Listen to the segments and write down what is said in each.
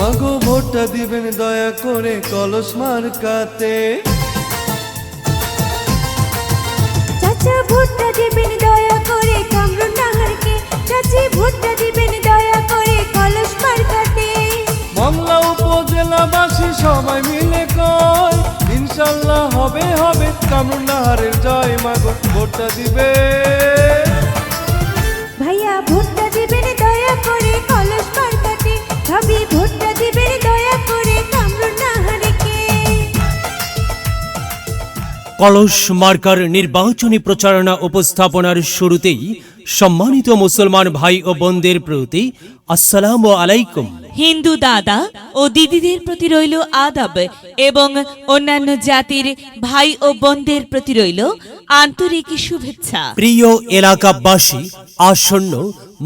মাগো ভোটটা দিবেন দয়া করে কলস মার্কাতে। চাচা ভোটটা দিবেন দয়া করে কামরুন নাহারকে চাচি ভোটটা দিবেন দয়া করে কলস মার্কাতে। মংলা উপজেলাবাসী সবাই মিলে কয় ইনশাল্লাহ হবে হবে কামরুন্নাহারের জয় মাগো ভোটটা দিবে। কলস মার্কার নির্বাচনী প্রচারণা উপস্থাপনার শুরুতেই সম্মানিত মুসলমান ভাই ও বোনদের প্রতি আসসালামু আলাইকুম। হিন্দু দাদা ও দিদিদের প্রতি রইল আদাব এবং অন্যান্য জাতির ভাই ও বোনদের প্রতি রইল আন্তরিক শুভেচ্ছা। প্রিয় এলাকাবাসী আসন্ন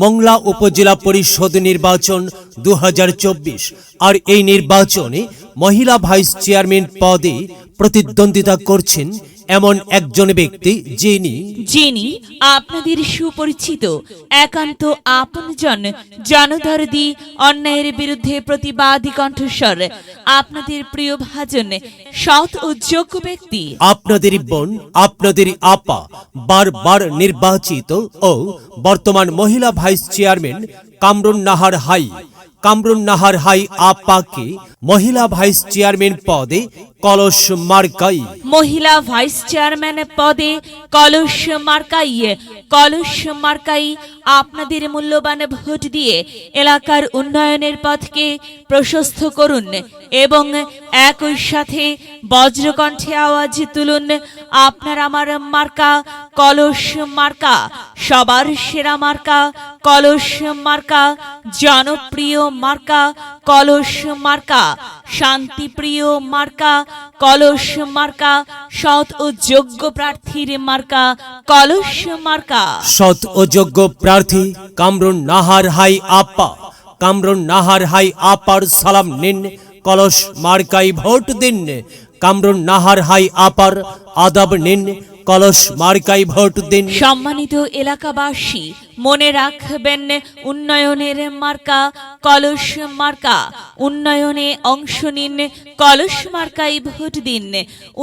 মংলা উপজেলা পরিষদ নির্বাচন দু হাজার চব্বিশ। আর এই নির্বাচনে মহিলা ভাইস চেয়ারম্যান পদে প্রতিদ্বন্দ্বিতা করছেন এমন একজন ব্যক্তি যিনি যিনি আপনাদের সুপরিচিত একান্ত আপনজন জনদরদি অন্যায়ের বিরুদ্ধে প্রতিবাদী কণ্ঠস্বর আপনাদের প্রিয় ভাজন সৎ ও যোগ্য ব্যক্তি। আপনাদের বোন আপনাদের আপা বারবার নির্বাচিত ও বর্তমান মহিলা ভাইস চেয়ারম্যান কামরুন নাহার হাই। কামরুন নাহার হাই আপাকে মহিলা ভাইস চেয়ারম্যান পদে কলস মার্কাই। মহিলা ভাইস চেয়ারম্যান পদে কলস মার্কাই। কলস মার্কাই আপনাদের মূল্যবান ভোট দিয়ে এলাকার উন্নয়নের পথকে প্রশস্ত করুন এবং একই সাথে বজ্রকণ্ঠে আওয়াজ তুলুন, আপনার আমার মার্কা কলস মার্কা, সবার সেরা মার্কা কলস মার্কা, জনপ্রিয় মার্কা কলস মার্কা, শান্তিপ্রিয় মার্কা, কলস মার্কা, সৎ ও যোগ্য প্রার্থীর মার্কা, কলস মার্কা। সৎ ও যোগ্য প্রার্থী কামরুন নাহার হাই আপা, কামরুন নাহার হাই আপার সালাম নিন, কলস মার্কাই ভোট দিন, কামরুন নাহার হাই আপার আদাব নিন কলস মার্কাই ভোট দিন। সম্মানিত এলাকাবাসী, মনে রাখবেন, উন্নয়নের মার্কা কলস মার্কা। উন্নয়নে অংশ নিন, কলস মার্কাই ভোট দিন।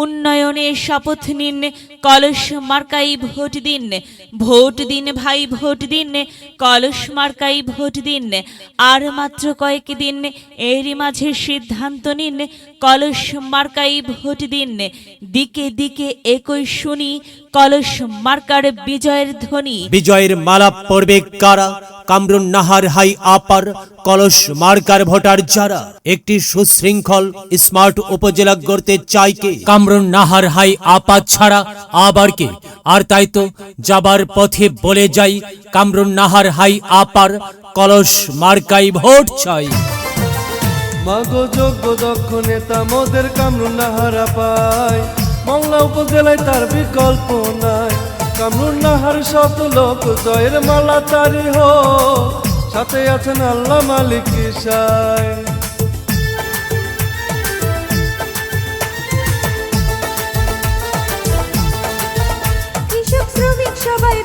উন্নয়নে শপথ নিন, কলস মার্কাই ভোট দিন। ভোট দিন ভাই, ভোট দিন, কলস মার্কাই ভোট দিন। আর মাত্র কয়েক দিন এরই মাঝে সিদ্ধান্ত নিন কলস মার্কাই ভোট দিন। দিকে দিকে একই শুনি, কলস মার্কার বিজয়ের ধ্বনি। বিজয়ের মালা পড়বে কারা? কামরুন নাহার হাই আপার, কলস মার্কার ভোটার যারা? একটি সুশৃঙ্খল, স্মার্ট উপজেলা গড়তে চাই কে? কামরুন নাহার হাই আপা ছাড়া আবার কে? আর তাই তো যাবার পথে বলে যাই, কামরুন নাহার হাই আপার, কলস মার্কাই ভোট চাই। মাগো যোগ্য দক্ষ নেতা মোদের কামরুন্নাহারা পায়। মংলা উপজেলায় তার বিকল্প নাই। কামরুন্নাহার শত লোক জয়ের মালা তারি হো। সাথে আছেন আল্লাহ মালিক সায় সবাই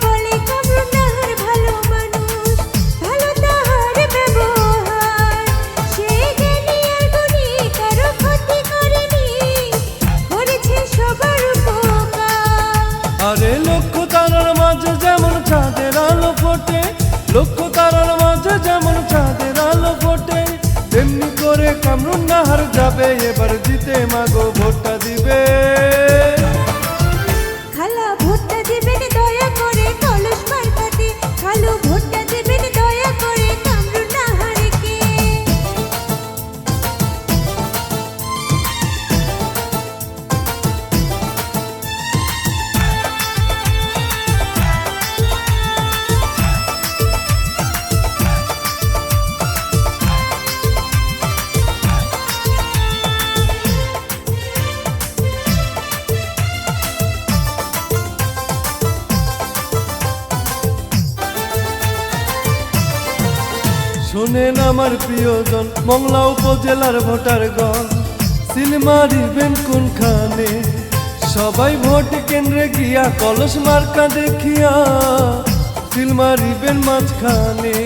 করে কামরুন নাহার যাবে এবার জিতে মাগো ভোটটা শোনেন আমার প্রিয়জন, মংলা উপজেলার ভোটারগণ। সিনেমা দিবেন কোনখানে? সবাই ভোট কেন্দ্রে গিয়া কলস মার্কা দেখিয়া সিল মারিবেন মাঝখানে।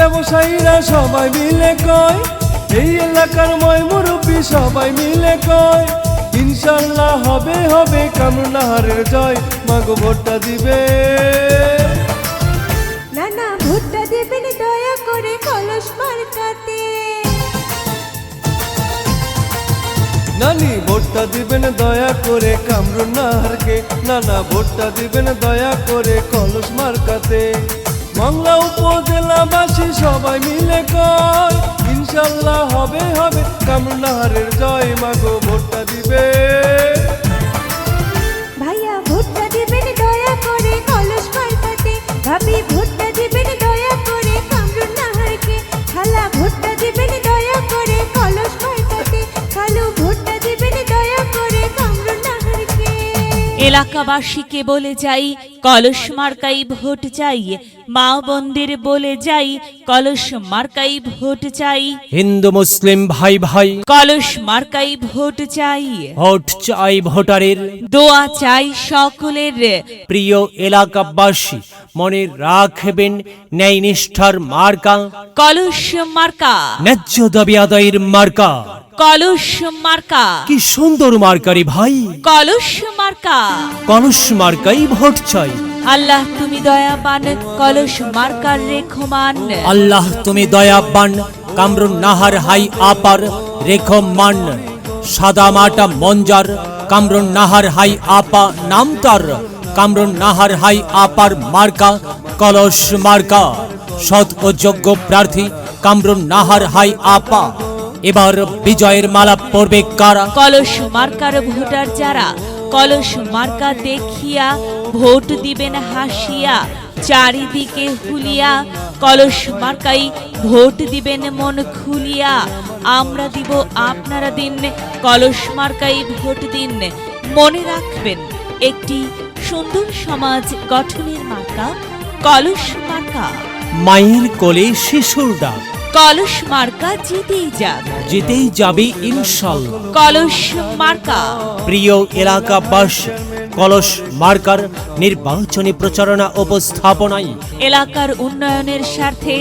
ব্যবসায়ীরা সবাই মিলে কয় এই এলাকার ময় মুরব্বী সবাই মিলে কয় ইনশাল্লাহ হবে হবে কামরুনাহারের জয় মাগো ভোটটা দিবে। না না ভোটটা দেবেন দয়া করে কলস মার্কাতে। নানি ভোটটা দিবেন দয়া করে কামরুনাহারকে না না ভোটটা দিবেন দয়া করে কলস মার্কাতে। মংলা উপজেলাবাসী সবাই মিলে কয়, ইনশাল্লাহ হবে হবে। কামনাহারের জয় মাগো, ভোটটা দিবে। ভাইয়া, ভোটটা দিবেন, দয়া করে, কলস মার্কাতে ভাবি এলাকাবাসীকে বলে যাই কলস মার্কাই ভোট চাই মা বন্দির বলে যাই কলস মার্কাই ভোট চাই। হিন্দু মুসলিম ভাই ভাই। কলস মার্কাই ভোট চাই। ভোট চাই ভোটারের। দোয়া চাই সকলের। প্রিয় এলাকাবাসী মনে রাখবেন ন্যায় নিষ্ঠার মার্কা। কলস মার্কা। ন্যায্য দাবি আদায়ের মার্কা। কলস মার্কা। কি সুন্দর মার্কারি ভাই। কলস মার্কা। কলস মার্কাই ভোট চাই। আল্লাহ তুমি দয়াবান কলস মার্কার রেখমান। আল্লাহ তুমি দয়াবান কামরুন নাহার হাই আপার রেখো মান সাদা মাটা মঞ্জার কামরুন নাহার হাই আপা নাম তার কামরুন নাহার হাই আপার মার্কা কলস মার্কা। সৎ ও যোগ্য প্রার্থী কামরুন নাহার হাই আপা। এবার বিজয়ের মালা পড়বে কারা? কলস মার্কার ভোটার যারা কলস মার্কা দেখিয়া ভোট দিবেন হাসিয়া চারিদিকে হুলিয়া কলস মার্কাই ভোট দিবেন মন খুলিয়া। আমরা দিব আপনারা দিন কলস মার্কাই ভোট দিন। মনে রাখবেন একটি সুন্দর সমাজ গঠনের মার্কা কলস মার্কা। মায়ের কোলে শিশুর ডাক। কলস মার্কা জিতেই যাক। যেতেই যাবে ইনশাল্লাহ। কলস মার্কা। প্রিয় এলাকাবাসী কলস মার্কার নির্বাচনী প্রচারণা উপস্থাপনায়। এলাকার উন্নয়নের স্বার্থে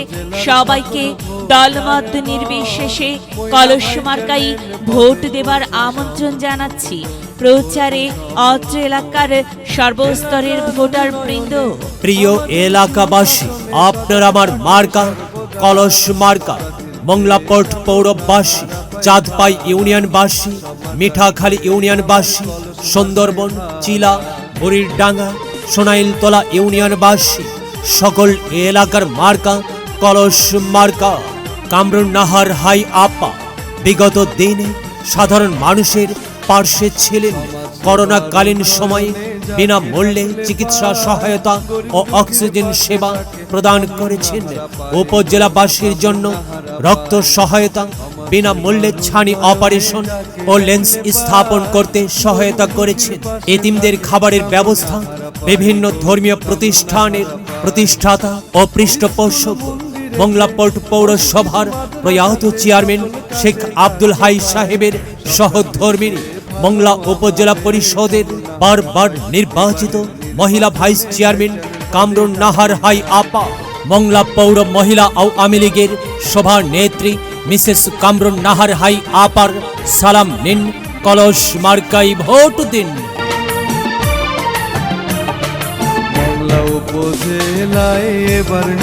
সবাইকে দলমত নির্বিশেষে কলস মার্কাই ভোট দেবার আমন্ত্রণ জানাচ্ছি। প্রচারে অত্র এলাকার সর্বস্তরের ভোটার বৃন্দ। প্রিয় এলাকাবাসী আপনার আমার মার্কা কলস মার্কা, মংলাপট পৌরবাসী চাঁদপাই ইউনিয়নবাসী, মিঠাখালী ইউনিয়নবাসী, সুন্দরবন, চিলা, বুড়িরডাঙ্গা, সোনাইলতলা ইউনিয়নবাসী, সকল এলাকার মার্কা, কলস মার্কা। কামরুন নাহার হাই আপা, বিগত দিনে সাধারণ মানুষের পার্শ্বে ছিলেন। করোনাকালীন সময়ে বিনামূল্যে চিকিৎসা সহায়তা ও অক্সিজেন সেবা প্রদান করেছেন। উপজেলাবাসীর জন্য রক্ত সহায়তা, বিনামূল্যে ছানি অপারেশন ও লেন্স স্থাপন করতে সহায়তা করেছেন। এতিমদের খাবারের ব্যবস্থা, বিভিন্ন ধর্মীয় প্রতিষ্ঠানের প্রতিষ্ঠাতা ও পৃষ্ঠপোষক মংলাপট পৌরসভার প্রয়াত চেয়ারম্যান শেখ আব্দুল হাই সাহেবের সহধর্মিনী মংলা উপজেলা পরিষদের বারবার নির্বাচিত মহিলা ভাইস চেয়ারম্যান কামরুন নাহার হাই আপা, মংলা পৌর মহিলা আওয়ামী লীগের সভার নেত্রী মিসেস কামরুন নাহার হাই আপার, সালাম নিন, কলস মার্কাই ভোট দিন।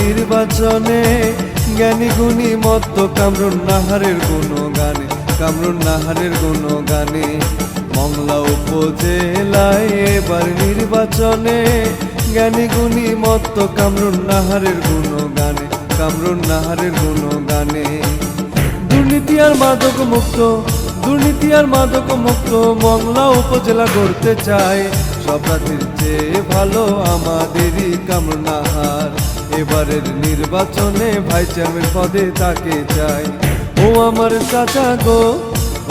নির্বাচনে জ্ঞানী গুণী মত্ত কামরুন নাহারের কোনো গানে কামরুন নাহারের কোনো গানে মংলা উপজেলায় এবার নির্বাচনে, জ্ঞানী গুণী মত্ত কামরুন নাহারের কোনো গানে কামরুন নাহারের কোনো গানে দুর্নীতি আর মাদক মুক্ত, দুর্নীতি আর মাদক মুক্ত, মংলা উপজেলা করতে চায়। সব রাতের চেয়ে ভালো আমাদেরই কামনাহার এবারের নির্বাচনে ভাই চেয়ারম্যান পদে তাকে চাই। ও আমার চাচা গো,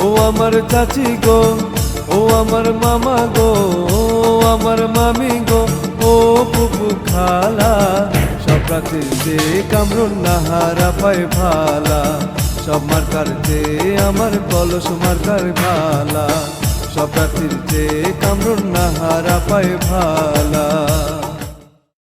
ও আমার চাচি গো, ও আমার মামা গো, ও আমার মামি গো, ও পুপু খালা। সব রাতে যে কামরুন নাহারা পায় ভালা, সব মার্কার যে আমার কলস মার্কার ভালা, সব রাত্রির যে কামরুন নাহারা পায় ভালা।